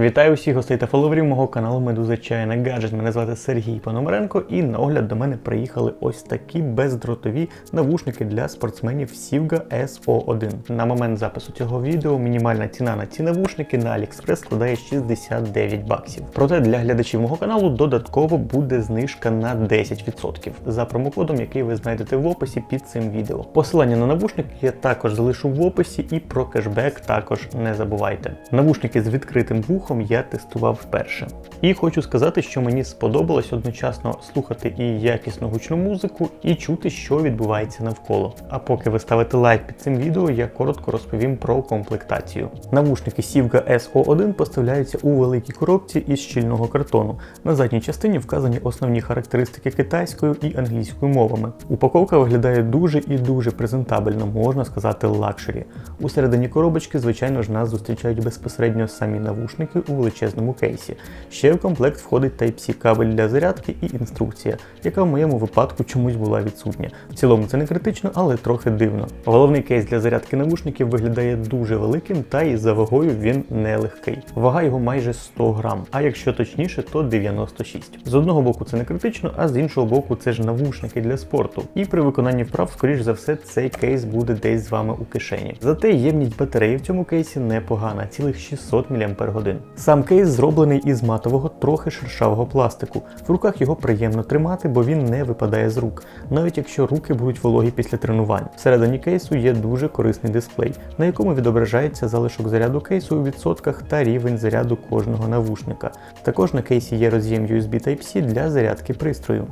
Вітаю всіх гостей та фоловерів мого каналу Медуза Чайна Гаджет. Мене звати Сергій Пономаренко, і на огляд до мене приїхали ось такі бездротові навушники для спортсменів Sivga SO1. На момент запису цього відео мінімальна ціна на ці навушники на AliExpress складає 69 баксів. Проте для глядачів мого каналу додатково буде знижка на 10% за промокодом, який ви знайдете в описі під цим відео. Посилання на навушники я також залишу в описі, і про кешбек також не забувайте. Навушники з відкритим вухом я тестував вперше. І хочу сказати, що мені сподобалось одночасно слухати і якісну гучну музику, і чути, що відбувається навколо. А поки ви ставите лайк під цим відео, я коротко розповім про комплектацію. Навушники Sivga SO1 поставляються у великій коробці із щільного картону. На задній частині вказані основні характеристики китайською і англійською мовами. Упаковка виглядає дуже і дуже презентабельно, можна сказати, лакшері. У середині коробочки, звичайно ж, нас зустрічають безпосередньо самі навушники у величезному кейсі. Ще в комплект входить Type-C кабель для зарядки і інструкція, яка в моєму випадку чомусь була відсутня. В цілому це не критично, але трохи дивно. Головний кейс для зарядки навушників виглядає дуже великим, та і за вагою він не легкий. Вага його майже 100 грам, а якщо точніше, то 96. З одного боку це не критично, а з іншого боку, це ж навушники для спорту. І при виконанні вправ, скоріш за все, цей кейс буде десь з вами у кишені. Зате ємність батареї в цьому кейсі непогана, цілих 600 мАч. Сам кейс зроблений із матового, трохи шершавого пластику. В руках його приємно тримати, бо він не випадає з рук, навіть якщо руки будуть вологі після тренувань. Всередині кейсу є дуже корисний дисплей, на якому відображається залишок заряду кейсу у відсотках та рівень заряду кожного навушника. Також на кейсі є роз'єм USB Type-C для зарядки пристрою.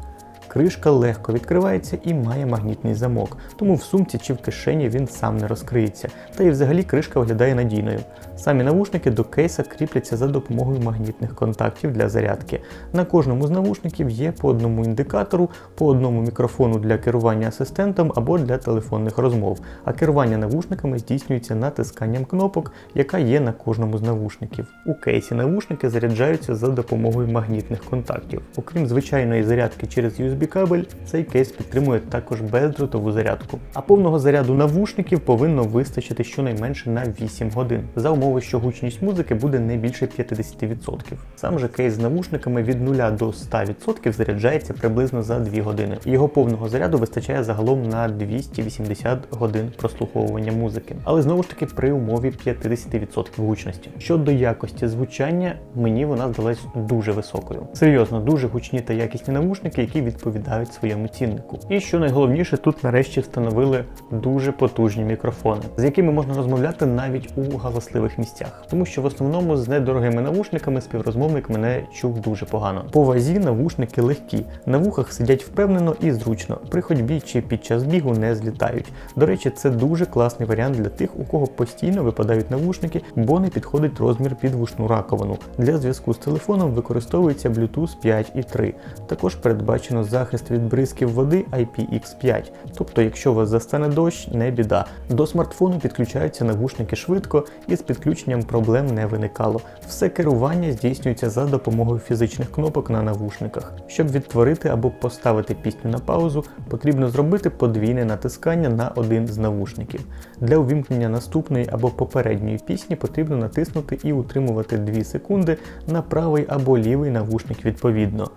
Кришка легко відкривається і має магнітний замок, тому в сумці чи в кишені він сам не розкриється. Та і взагалі кришка виглядає надійною. Самі навушники до кейса кріпляться за допомогою магнітних контактів для зарядки. На кожному з навушників є по одному індикатору, по одному мікрофону для керування асистентом або для телефонних розмов. А керування навушниками здійснюється натисканням кнопок, яка є на кожному з навушників. У кейсі навушники заряджаються за допомогою магнітних контактів. Окрім звичайної зарядки через USB кабель, цей кейс підтримує також бездротову зарядку. А повного заряду навушників повинно вистачити щонайменше на 8 годин, за умови, що гучність музики буде не більше 50%. Сам же кейс з навушниками від 0 до 100% заряджається приблизно за 2 години. Його повного заряду вистачає загалом на 280 годин прослуховування музики. Але знову ж таки при умові 50% гучності. Щодо якості звучання, мені вона здалась дуже високою. Серйозно, дуже гучні та якісні навушники, які відповідають своєму ціннику. І що найголовніше, тут нарешті встановили дуже потужні мікрофони, з якими можна розмовляти навіть у галасливих місцях, тому що в основному з недорогими навушниками співрозмовник мене чув дуже погано. По вазі навушники легкі, на вухах сидять впевнено і зручно. При ходьбі чи під час бігу не злітають. До речі, це дуже класний варіант для тих, у кого постійно випадають навушники, бо не підходить розмір під вушну раковину. Для зв'язку з телефоном використовується Bluetooth 5.3. Також передбачено захист від бризків води IPX5. Тобто, якщо вас застане дощ, не біда. До смартфону підключаються навушники швидко і з підключенням проблем не виникало. Все керування здійснюється за допомогою фізичних кнопок на навушниках. Щоб відтворити або поставити пісню на паузу, потрібно зробити подвійне натискання на один з навушників. Для увімкнення наступної або попередньої пісні потрібно натиснути і утримувати 2 секунди на правий або лівий навушник відповідно.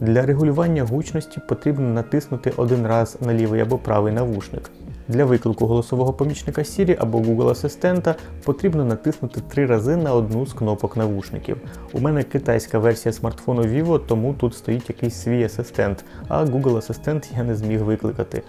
Для регулювання гучності потрібно натиснути один раз на лівий або правий навушник. Для виклику голосового помічника Siri або Google Асистента потрібно натиснути три рази на одну з кнопок навушників. У мене китайська версія смартфону Vivo, тому тут стоїть якийсь свій асистент, а Google Асистент я не зміг викликати.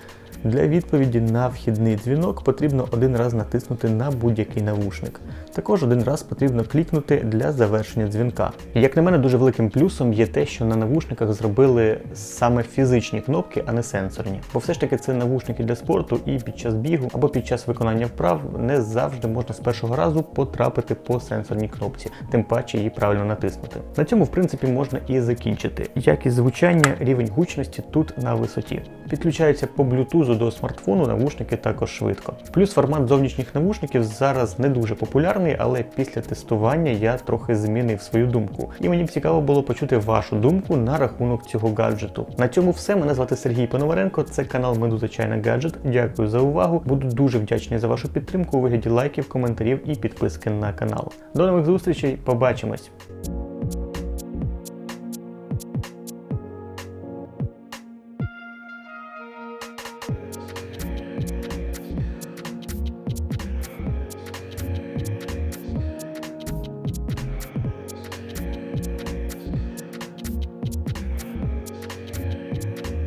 Для відповіді на вхідний дзвінок потрібно один раз натиснути на будь-який навушник. Також один раз потрібно клікнути для завершення дзвінка. Як на мене, дуже великим плюсом є те, що на навушниках зробили саме фізичні кнопки, а не сенсорні. Бо все ж таки це навушники для спорту, і під час бігу або під час виконання вправ не завжди можна з першого разу потрапити по сенсорній кнопці, тим паче її правильно натиснути. На цьому, в принципі, можна і закінчити. Якість звучання, рівень гучності тут на висоті. Підключаються по Bluetooth до смартфону навушники також швидко. Плюс формат зовнішніх навушників зараз не дуже популярний, але після тестування я трохи змінив свою думку. І мені б цікаво було почути вашу думку на рахунок цього гаджету. На цьому все. Мене звати Сергій Пономаренко. Це канал Медуза Чайна Гаджет. Дякую за увагу. Буду дуже вдячний за вашу підтримку у вигляді лайків, коментарів і підписки на канал. До нових зустрічей, побачимось!